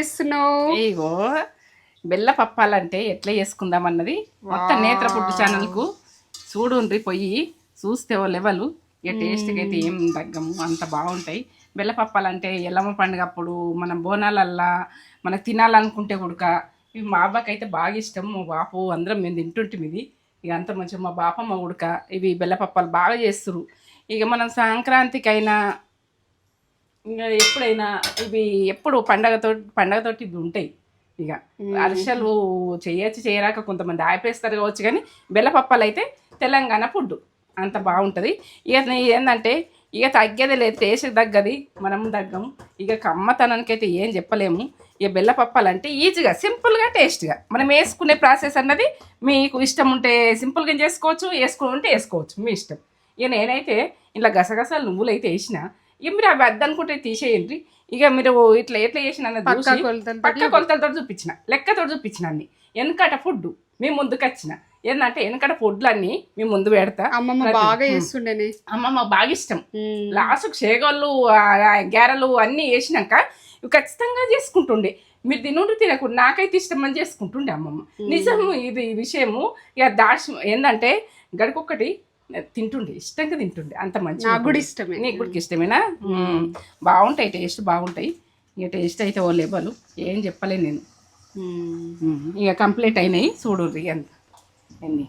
చేస్తున్నావు? ఇగో బెల్ల పప్పాలంటే ఎట్లా చేసుకుందాం అన్నది మొత్తం నేత్ర ఫుడ్ ఛానల్కు చూడుండ్రి పొయ్యి చూస్తే ఓ లెవెల్. ఇక టేస్ట్కి అయితే ఏం తగ్గము అంత బాగుంటాయి. బెల్ల పప్పాలంటే ఎల్లమ్మ పండుగ అప్పుడు మనం బోనాలల్లా మనకు తినాలనుకుంటే కుడక ఇవి మా అయితే బాగా ఇష్టం. మా బాపు అందరం మేము తింటుంటాం ఇది. ఇక అంత మంచిగా మా బాపమ్మ ఉడక ఇవి బెల్ల పప్పాలు బాగా చేస్తురు ఇక మనం సంక్రాంతికి అయినా ఇంకా ఎప్పుడైనా ఇవి ఎప్పుడు పండగతో పండగతోటి ఇవి ఉంటాయి. ఇక అరిసెలు చేయొచ్చు చేయరాక కొంతమంది ఆపేస్తారు కావచ్చు కానీ బెల్లపప్పాలు అయితే తెలంగాణ ఫుడ్ అంత బాగుంటుంది. ఇక ఏంటంటే ఇక తగ్గేది లేదు టేస్ట్ తగ్గది మనం తగ్గము. ఇక కమ్మతనానికి అయితే ఏం చెప్పలేము. ఇక బెల్లపప్పాలు అంటే ఈజీగా సింపుల్గా టేస్ట్గా. మనం వేసుకునే ప్రాసెస్ అన్నది మీకు ఇష్టం ఉంటే సింపుల్గా చేసుకోవచ్చు వేసుకుంటే వేసుకోవచ్చు మీ ఇష్టం. ఇక నేనైతే ఇలా గసగసాలు నువ్వులు అయితే వేసిన ఇక మీరు అవి వద్దనుకుంటే తీసేయండి. ఇక మీరు ఇట్లా ఎట్లా చేసిన పక్కా కొలతలతో చూపించిన లెక్కతో చూపించిన అన్ని. వెనకట ఫుడ్ మీ ముందుకు వచ్చిన. ఏంటంటే వెనకట ఫుడ్లు అన్ని మీ ముందు పెడతా అమ్మమ్మ బాగా. చేస్తుండేనే. అమ్మమ్మ బాగా ఇష్టం. లాస్ట్ చేగోళ్ళు గ్యారెలు అన్నీ వేసినాక ఖచ్చితంగా చేసుకుంటుండే. మీరు తినుండి తినకుండా నాకైతే ఇష్టం అని చేసుకుంటుండే అమ్మమ్మ. నిజము ఇది విషయము. ఇక దాచి ఏంటంటే గడికొక్కటి తింటుండే ఇష్టంగా తింటుండే. అంత మంచి నాకు కూడా ఇష్టమే. నీకు కూడా ఇష్టమేనా. బాగుంటాయి టేస్ట్ బాగుంటాయి. ఇక టేస్ట్ అయితే ఓ లేబలు ఏం చెప్పలేను నేను. ఇక కంప్లీట్ అయినాయి చూడు ఎంత ఎన్ని.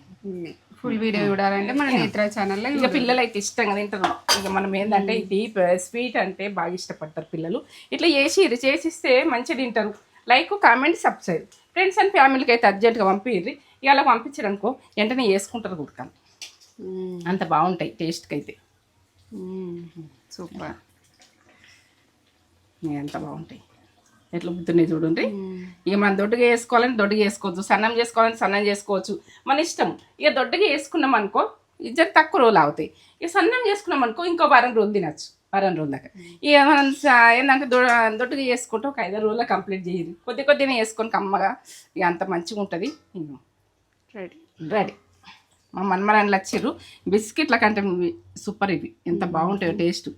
ఫుల్ వీడియో చూడాలంటే మన నేత్ర ఛానల్లో ఇక పిల్లలు అయితే ఇష్టంగా తింటారు ఇక మనం ఏంటంటే డీప్ స్వీట్ అంటే బాగా ఇష్టపడతారు పిల్లలు. ఇట్లా చేసి చేసిస్తే మంచిగా తింటారు. Like comment subscribe. Friends and ఫ్యామిలీకి అయితే అర్జెంట్గా పంపిర్రి ఇక అలా పంపించారు అనుకో వెంటనే వేసుకుంటారు కుడకాలి అంత బాగుంటాయి టేస్ట్కి అయితే సూపర్. అంత బాగుంటాయి. ఎట్లా బుద్ధిని చూడండి. ఇక మనం దొడ్డుగా వేసుకోవాలని దొడ్డుగా వేసుకోవచ్చు. సన్నం చేసుకోవాలని సన్నం చేసుకోవచ్చు. మన ఇష్టం. ఇక దొడ్డుగా వేసుకున్నాం అనుకో ఇద్దరు తక్కువ రోజులు అవుతాయి ఇక సన్నం చేసుకున్నాం అనుకో ఇంకో వారం రోజులు తినచ్చు. వారం రోజుల దాకా. ఇక మనం ఏంటంటే దొ దొడ్డుగా చేసుకుంటే ఒక ఐదారు రోజుల్లో కంప్లీట్ చేయరు. కొద్ది కొద్దిగా వేసుకొని కమ్మగా ఇక అంత మంచిగా ఉంటుంది. రెడీ రెడీ మా మన్మరాన్లు వచ్చిర్రు బిస్కెట్ల కంటే సూపర్ ఇవి. ఎంత బాగుంటాయో టేస్ట్.